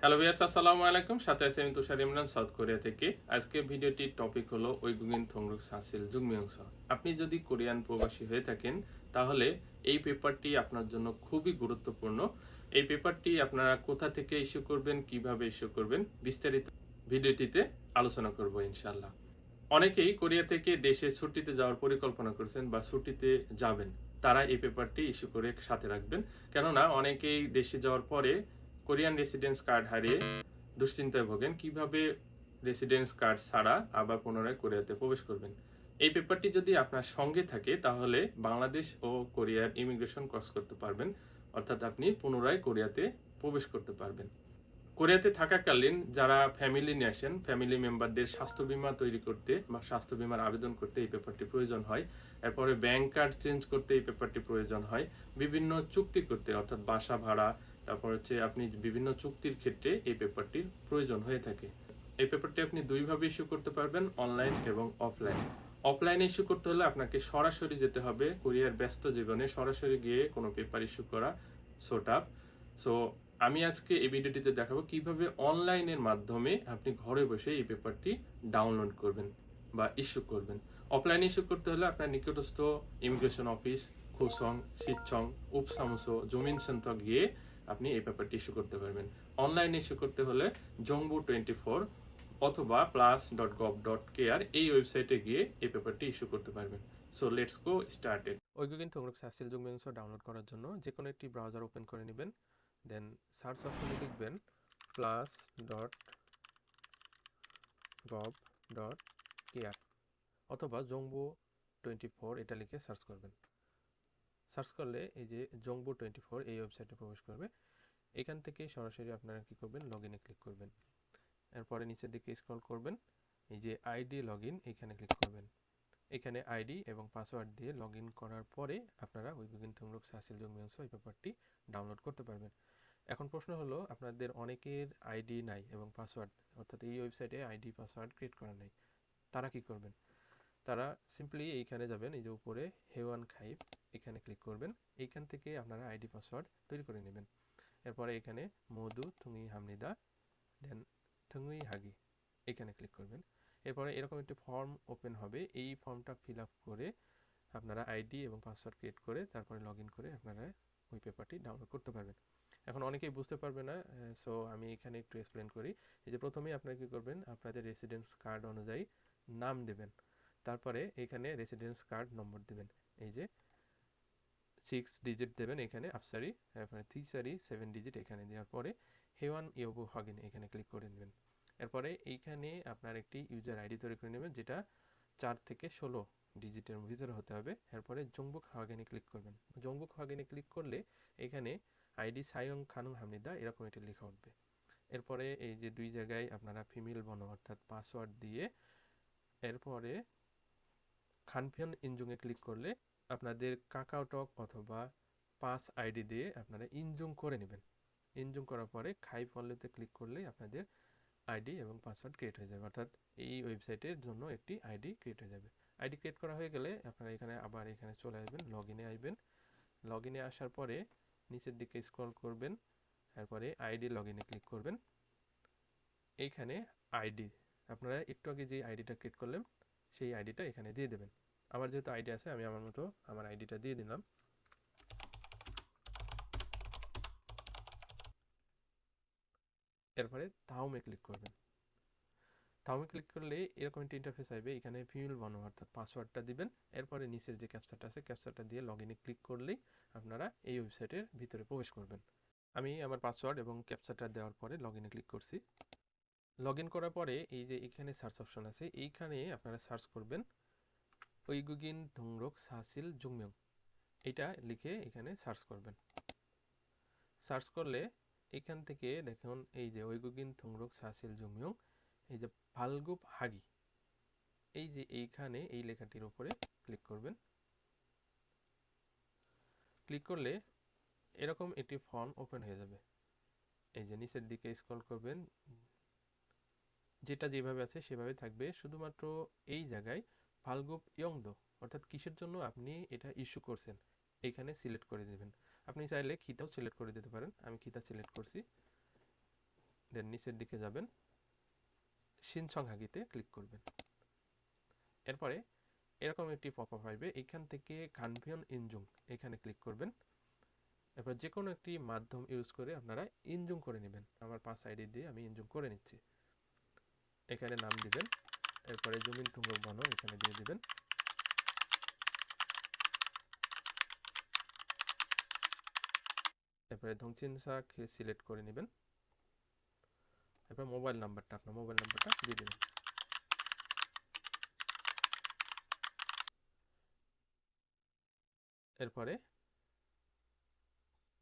Hello viewers আসসালামু আলাইকুম। সাথে আছি আমি তুষার ইমরান, সাউথ কোরিয়া থেকে। আজকে ভিডিওটির টপিক হলো ওইগুগিন থংরুক সাসিল জুগমিয়ংস আপনি যদি কোরিয়ান প্রবাসী হয়ে থাকেন, তাহলে এই পেপারটি আপনার জন্য খুবই গুরুত্বপূর্ণ। এই পেপারটি আপনারা কোথা থেকে ইস্যু করবেন, কীভাবে ইস্যু করবেন, বিস্তারিত ভিডিওটিতে আলোচনা করব ইনশাল্লাহ অনেকেই কোরিয়া থেকে দেশে ছুটিতে যাওয়ার পরিকল্পনা করেছেন বা ছুটিতে যাবেন। তারা এই পেপারটি ইস্যু করে সাথে রাখবেন। কেননা, অনেকেই দেশে যাওয়ার পরে কোরিয়ান রেসিডেন্স কার্ড হারিয়ে দুশ্চিন্তায় ভোগেন, কীভাবে রেসিডেন্স কার্ড ছাড়া আবার পুনরায় কোরিয়াতে প্রবেশ করবেন? এই পেপারটি যদি আপনার সঙ্গে থাকে, তাহলে বাংলাদেশ ও কোরিয়ার ইমিগ্রেশন ক্রস করতে পারবেন, অর্থাৎ আপনি পুনরায় কোরিয়াতে প্রবেশ করতে পারবেন। কোরিয়াতে থাকাকালীন যারা ফ্যামিলি নিয়ে আসেন ফ্যামিলি মেম্বারদের স্বাস্থ্য বীমা তৈরি করতে বা স্বাস্থ্য বীমার আবেদন করতে এই পেপারটি প্রয়োজন হয়। এরপরে ব্যাংক কার্ড চেঞ্জ করতে এই পেপারটি প্রয়োজন হয়। বিভিন্ন চুক্তি করতে, অর্থাৎ বাসা ভাড়া তারপর হচ্ছে আপনি বিভিন্ন চুক্তির ক্ষেত্রে এই পেপারটির প্রয়োজন হয়ে থাকে। এই পেপারটি আপনি দুইভাবে ইস্যু করতে পারবেন অনলাইন এবং অফলাইন অফলাইনে ইস্যু করতে হলে আপনাকে সরাসরি যেতে হবে কোরিয়ার ব্যস্ত জীবনে সরাসরি গিয়ে কোনো পেপার ইস্যু করা সোট আপ সো আমি আজকে এই ভিডিওটিতে দেখাবো কীভাবে অনলাইনের মাধ্যমে আপনি ঘরে বসে এই পেপারটি ডাউনলোড করবেন বা ইস্যু করবেন। অফলাইনে ইস্যু করতে হলে আপনার নিকটস্থ ইমিগ্রেশন অফিস খুসং সিচ্ছং উপসামসো জমিন সেন্টার গিয়ে আপনি এই পেপারটি ইস্যু করতে পারবেন। অনলাইনে ইস্যু করতে হলে জংবু টোয়েন্টি ফোর অথবা plus dot gov dot care এই ওয়েবসাইটে গিয়ে এই পেপারটি ইস্যু করতে পারবেন। সো লেটস গো স্টার্টেড ওইগুগিন থংরুক সাসিল জুমিংস ডাউনলোড করার জন্য যে কোনো একটি ব্রাউজার ওপেন করে নেবেন। দেন সার্চ অপশনে লিখবেন plus dot gov dot care অথবা জংবু টোয়েন্টি ফোর এটা লিখে সার্চ করবেন। সার্চ করলে এই যে জংবু টোয়েন্টি ফোর এই ওয়েবসাইটে প্রবেশ করবে। এখান থেকে সরাসরি আপনারা কি করবেন? লগ ইনে ক্লিক করবেন। এরপরে নিচের দিকে স্ক্রল করবেন। এই যে আইডি লগ ইন এখানে ক্লিক করবেন। এখানে আইডি এবং পাসওয়ার্ড দিয়ে লগ ইন করার পরে আপনারা ওই থংরুক সাসিল জংমিয়ংস এই পেপারটি ডাউনলোড করতে পারবেন। এখন প্রশ্ন হলো, আপনাদের অনেকের আইডি নাই এবং পাসওয়ার্ড অর্থাৎ এই ওয়েবসাইটে আইডি পাসওয়ার্ড ক্রিয়েট করা নাই। তারা কি করবেন? তারা সিম্পলি এইখানে যাবেন, এই যে উপরে হেওয়ান খাইব এখানে ক্লিক করবেন। এইখান থেকে আপনারা আইডি পাসওয়ার্ড তৈরি করে নেবেন। এরপরে এখানে মধু থুঙি হামনিদা দেন থুঙুই হাগি এখানে ক্লিক করবেন। এরপরে এরকম একটি ফর্ম ওপেন হবে। এই ফর্মটা ফিল করে আপনারা আইডি এবং পাসওয়ার্ড ক্রিয়েট করে তারপরে লগ করে আপনারা ওই পেপারটি ডাউনলোড করতে পারবেন। এখন অনেকেই বুঝতে পারবে না সো আমি এখানে একটু এক্সপ্লেন করি। এই যে প্রথমেই আপনারা কী করবেন, আপনাদের রেসিডেন্স কার্ড অনুযায়ী নাম দেবেন। তারপরে এখানে রেসিডেন্স কার্ড নম্বর দেবেন। এই যে সিক্স ডিজিট দেবেন এখানে আফসারি তারপরে থ্রি সারি সেভেন ডিজিট এখানে দেওয়ার পরে হেওয়ান ইয়োবু হগিন এখানে ক্লিক করে নেবেন। এরপরে এইখানে আপনার একটি ইউজার আইডি তৈরি করে নেবেন, যেটা চার থেকে ষোলো ডিজিটের ভিতরে হতে হবে। এরপরে জংবুক হাগেনে ক্লিক করবেন। জংবুক হাগেনে ক্লিক করলে এখানে আইডি সায়ং খানুং হামিদা এরকম একটি লেখা উঠবে। এরপরে এই যে দুই জায়গায় আপনারা ফিমেল বন অর্থাৎ পাসওয়ার্ড দিয়ে, এরপরে খানফিয়ন ইনজুংয়ে ক্লিক করলে আপনাদের কাকাওটক অথবা পাস আইডি দিয়ে আপনারা ইনজুম করে নেবেন। ইনজুম করার পরে খাই ফলেতে ক্লিক করলে আপনাদের আইডি এবং পাসওয়ার্ড ক্রিয়েট হয়ে যাবে। অর্থাৎ এই ওয়েবসাইটের জন্য একটি আইডি ক্রিয়েট হয়ে যাবে। আইডি ক্রিয়েট করা হয়ে গেলে আপনারা এখানে আবার এখানে চলে আসবেন লগ ইনে আসবেন। লগ ইনে আসার পরে নিচের দিকে স্ক্রল করবেন, তারপরে আইডি লগ ইনে ক্লিক করবেন। এইখানে আইডি, আপনারা একটু আগে যে আইডিটা ক্রিয়েট করলেন, সেই আইডিটা এখানে দিয়ে দেবেন। আমার যেহেতু আইডি আছে, আমি আমার মতো আমার আইডিটা দিয়ে দিলাম। এরপরে তাওমে ক্লিক করবেন। তাওমে ক্লিক করলে এরকম একটি ইন্টারফেস আসবে, এখানে ফিমেল বানো অর্থাৎ পাসওয়ার্ডটা দিবেন। এরপরে নিচের যে ক্যাপচারটা আছে ক্যাপচারটা দিয়ে লগ ইনে ক্লিক করলেই আপনারা এই ওয়েবসাইটের ভিতরে প্রবেশ করবেন। আমি আমার পাসওয়ার্ড এবং ক্যাপচারটা দেওয়ার পরে লগ ইনে ক্লিক করছি। লগ ইন করার পরে এই যে এখানে সার্চ অপশন আছে, এইখানে আপনারা সার্চ করবেন। ওইগুগিন ধুংরোক সাসিল জুংমিয়ং এটা লিখে এখানে সার্চ করবেন। সার্চ করলে এখান থেকে দেখুন এই যে ওইগুগিন থংরোক সাসিল জুংমিয়ং এই যে ফালগুপ হাগি, এই যে এইখানে এই লেখাটির উপরে ক্লিক করবেন। ক্লিক করলে এরকম একটি ফর্ম ওপেন হয়ে যাবে। এই যে নিচের দিকে স্ক্রল করবেন। যেটা যেভাবে আছে সেভাবে থাকবে। শুধুমাত্র এই জায়গায় ফালগুপ ইয়ংদো অর্থাৎ কিসের জন্য আপনি এটা ইস্যু করছেন, এখানে সিলেক্ট করে দেবেন। আপনি চাইলে খিতাও সিলেক্ট করে দিতে পারেন, আমি খিতা সিলেক্ট করছি। দেন নিচের দিকে যাবেন সিনসংহাগিতে ক্লিক করবেন। এরপরে এরকম একটি পপ আপ আসবে, এখান থেকে কানভিয়ন ইনজুং এখানে ক্লিক করবেন। এরপর যে কোনো একটি মাধ্যম ইউজ করে আপনারা ইনজুং করে নেবেন। আমার পাঁচ আইডি দিয়ে আমি ইনজুং করে নিচ্ছি। এখানে নাম দিবেন এরপরে জমিন তুঙ্গ বন এখানে দিয়ে দিবেন। এরপরে ধংচিন শাক সিলেক্ট করে নেবেন। এরপর মোবাইল নাম্বারটা, আপনার মোবাইল নাম্বারটা দিয়ে দেবেন। এরপরে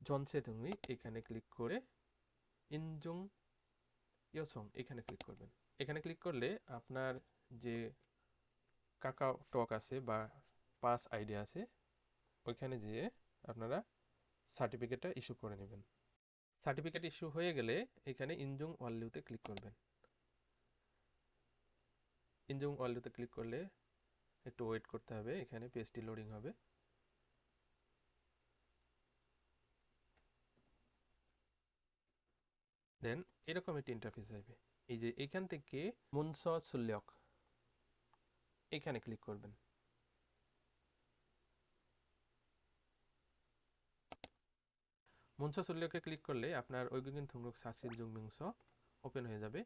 জনসে তুমি এখানে ক্লিক করে ইনজুং ইয়সং এখানে ক্লিক করবেন। এখানে ক্লিক করলে আপনার যে কাকাও টক আছে বা পাস আইডি আছে, ওইখানে যেয়ে আপনারা সার্টিফিকেটটা ইস্যু করে নেবেন। সার্টিফিকেট ইস্যু হয়ে গেলে এখানে ইনজুং ওয়ালিউতে ক্লিক করবেন। ইনজুং ওয়ালিউতে ক্লিক করলে একটু ওয়েট করতে হবে, এখানে পেজটি লোডিং হবে। দেন এরকম একটি ইন্টারফেস আসবে। এই যে এখান থেকে মুনস এখানে ক্লিক করবেন। মুনস সুল্যকে ক্লিক করলে আপনার ঐগুগিন থুমরুক সাসিল জুংমিংস ওপেন হয়ে যাবে।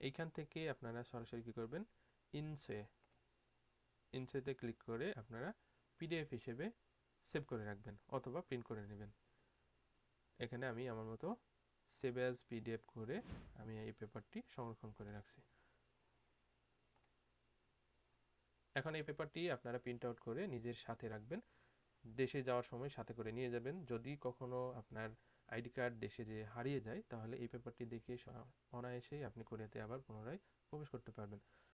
এইখান থেকে আপনারা সরাসরি কী করবেন? ইনসে। ইনসেতে ক্লিক করে আপনারা পিডিএফ হিসেবে সেভ করে রাখবেন অথবা প্রিন্ট করে নেবেন। এখানে আমি আমার মতো সেভ অ্যাজ পিডিএফ করে আমি এই পেপারটি সংরক্ষণ করে রাখছি। এখন এই পেপারটি আপনারা প্রিন্ট আউট করে নিজের সাথে রাখবেন। দেশে যাওয়ার সময় সাথে করে নিয়ে যাবেন। যদি কখনো আপনার আইডি কার্ড দেশে যে হারিয়ে যায়, তাহলে এই পেপারটি দেখে অনায়াসেই আপনি কোরিয়াতে আবার পুনরায় প্রবেশ করতে পারবেন।